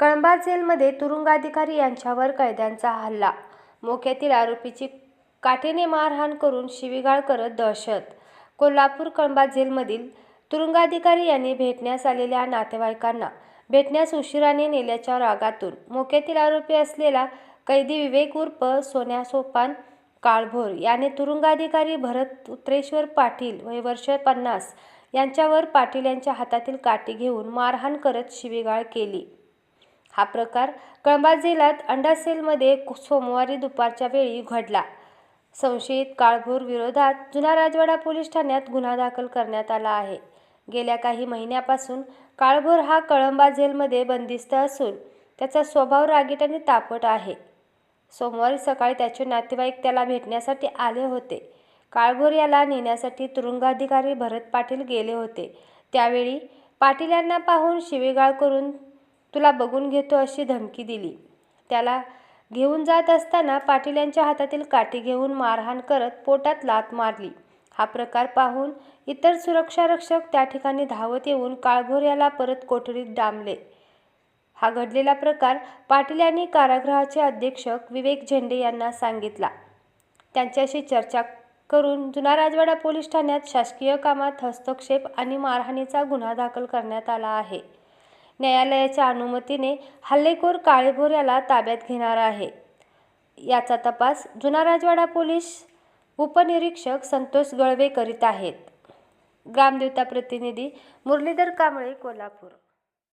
कळंबा जेलमध्ये तुरुंगाधिकारी यांच्यावर कैद्यांचा हल्ला. मोक्यातील आरोपीची काठीने मारहाण करून शिवीगाळ करत दहशत. कोल्हापूर कळंबा जेलमधील तुरुंगाधिकारी यांनी भेटण्यास आलेल्या नातेवाईकांना भेटण्यास उशिराने नेल्याच्या रागातून मोक्यातील आरोपी असलेला कैदी विवेक उर्फ सोन्या सोपान काळभोर याने तुरुंगाधिकारी भरत उत्रेश्वर पाटील वय वर्ष पन्नास यांच्यावर पाटील यांच्या हातातील काठी घेऊन मारहाण करत शिवीगाळ केली. हा प्रकार कळंबा जिल्ह्यात अंडासेलमध्ये सोमवारी दुपारच्या वेळी घडला. संशयित काळभोर विरोधात जुना राजवाडा पोलीस ठाण्यात गुन्हा दाखल करण्यात आला आहे. गेल्या काही महिन्यापासून काळभोर हा कळंबा जेलमध्ये बंदिस्त असून त्याचा स्वभाव रागीट आणि तापट आहे. सोमवारी सकाळी त्याचे नातेवाईक त्याला भेटण्यासाठी आले होते. काळभोर याला नेण्यासाठी तुरुंगाधिकारी भरत पाटील गेले होते. त्यावेळी पाटील यांना पाहून शिवीगाळ करून तुला बघून घेतो अशी धमकी दिली. त्याला घेऊन जात असताना पाटील यांच्या हातातील काठी घेऊन मारहाण करत पोटात लात मारली. हा प्रकार पाहून इतर सुरक्षारक्षक त्या ठिकाणी धावत येऊन काळभोर याला परत कोठडीत डांबले. हा घडलेला प्रकार पाटील यांनी कारागृहाचे अधीक्षक विवेक झेंडे यांना सांगितला. त्यांच्याशी चर्चा करून जुना राजवाडा पोलीस ठाण्यात शासकीय कामात हस्तक्षेप आणि मारहाणीचा गुन्हा दाखल करण्यात आला आहे. न्यायालयाच्या अनुमतीने हल्लेखोर काळेभोर याला ताब्यात घेणार आहे. याचा तपास जुना राजवाडा पोलीस उपनिरीक्षक संतोष गळवे करीत आहेत. ग्रामदेवता प्रतिनिधी मुरलीधर कांबळे कोल्हापूर